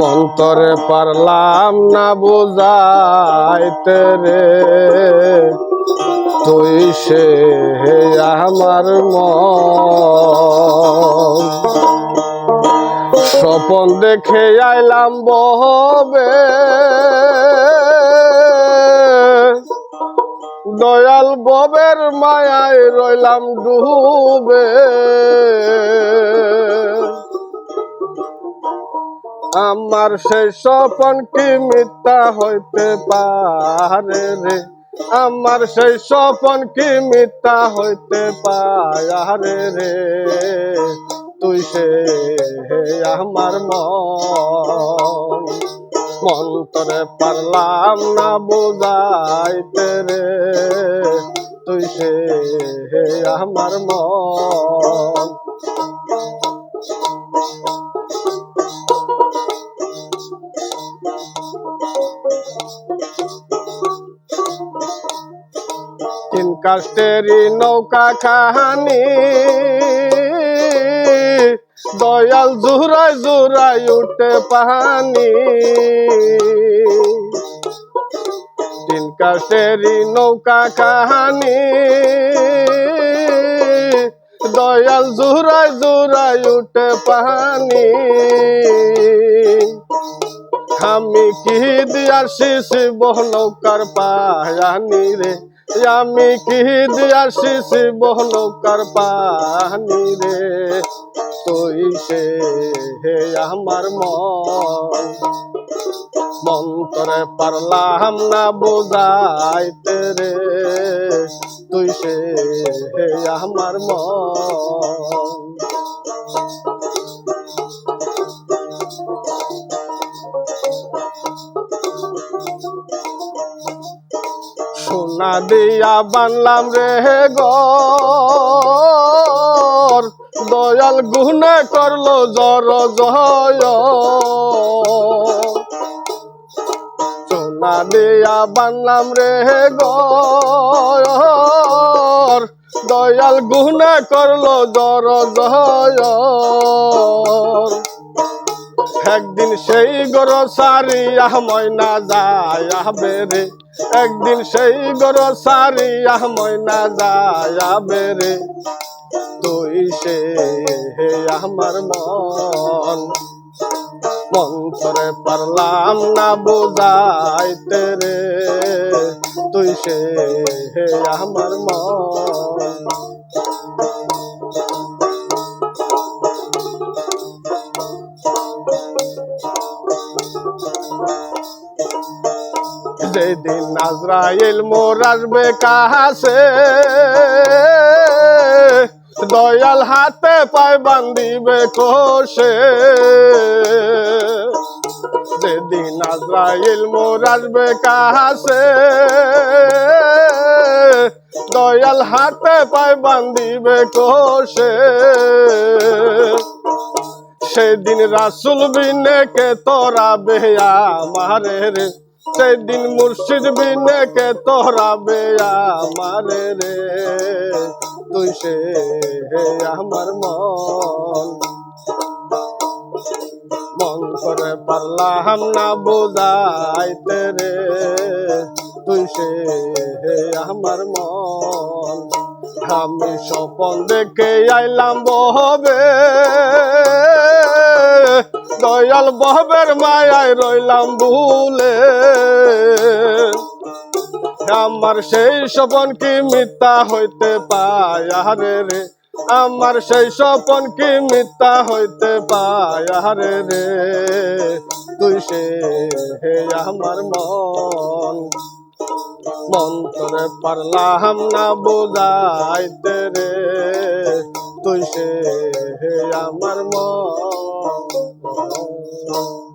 মন্তরে পারলাম না বুঝাইতে রে। তুই সে আমার মন। স্বপন দেখে আইলাম বহবে। দয়াল ববের মায়ায় রইলাম ডুবে। আমার সেই স্বপন কি মিথ্যা হইতে পারে রে? আমার সেই স্বপন কি মিথ্যা হইতে পারে রে? তুই সে আমার মন। মন্তরে পারলাম না বুঝাইতে রে। তুই সে আমার মন। তিন কাষ্টেরি নৌকা কাহানি দয়াল জুরাই জুরাই উঠে পাহানি। তিন কাষ্টেরি নৌকা কাহানি। দয়াল জুরাই জুরাই উঠে পাহানি। আমি কি দিয়ার শিশিব নৌকার পাহানি রে? আমি কি দিয়ার শিশিব নৌকার পাহানি রে? তুই সে হে আমার মন মন্তরে পারলাম না বোঝাইতে রে। তুই সে, হে আমার মন। সোনা দিয়া বানলাম রে গর দয়াল গুনে করল জর জয়। সোনা দিয়া বানলাম রে গর দয়াল গুনে করল জর জয়। একদিন সেই গর সারিয়া ময়না যায় বেরে একদিন সেই গর সারিয়া ময়না যায় বেরে তুই সে, হে আমার মন। মন্তরে পারলাম না বোঝাইতে রে। তুই সে, হে আমার মন। যেদিন নাজরাইল মোর আসবে কাহাসে দয়াল হাতে পায় বান্দিবে কোষে। যেদিন নাজরাইল মোর আসবে কাহাসে দয়াল হাতে পায় বান্দিবে কোষে। সেদিন রাসুল বিনে কে তোরা বেয়া মারে রে। সেদিন মুর্শিদ বিনে কে তোরা বেয়া মারে রে। তুই সে হে আমার মন। মন করে পারলাম না বোঝাইতে রে। তুই সে হে আমার মন। আমি স্বপন দেখে আইলাম বহবে। দয়াল বহবের মায়ায় রইলাম ভুলে। আমার সেই স্বপন কি মিথ্যা হইতে পায়? রে রে, আমার সেই স্বপন কি মিথ্যা হইতে পায়? রে রে, তুই সে হে আমার মন। মন্তরে পারলাম না বোঝাইতে রে। তুই সে হে আমার মন। no, no, no.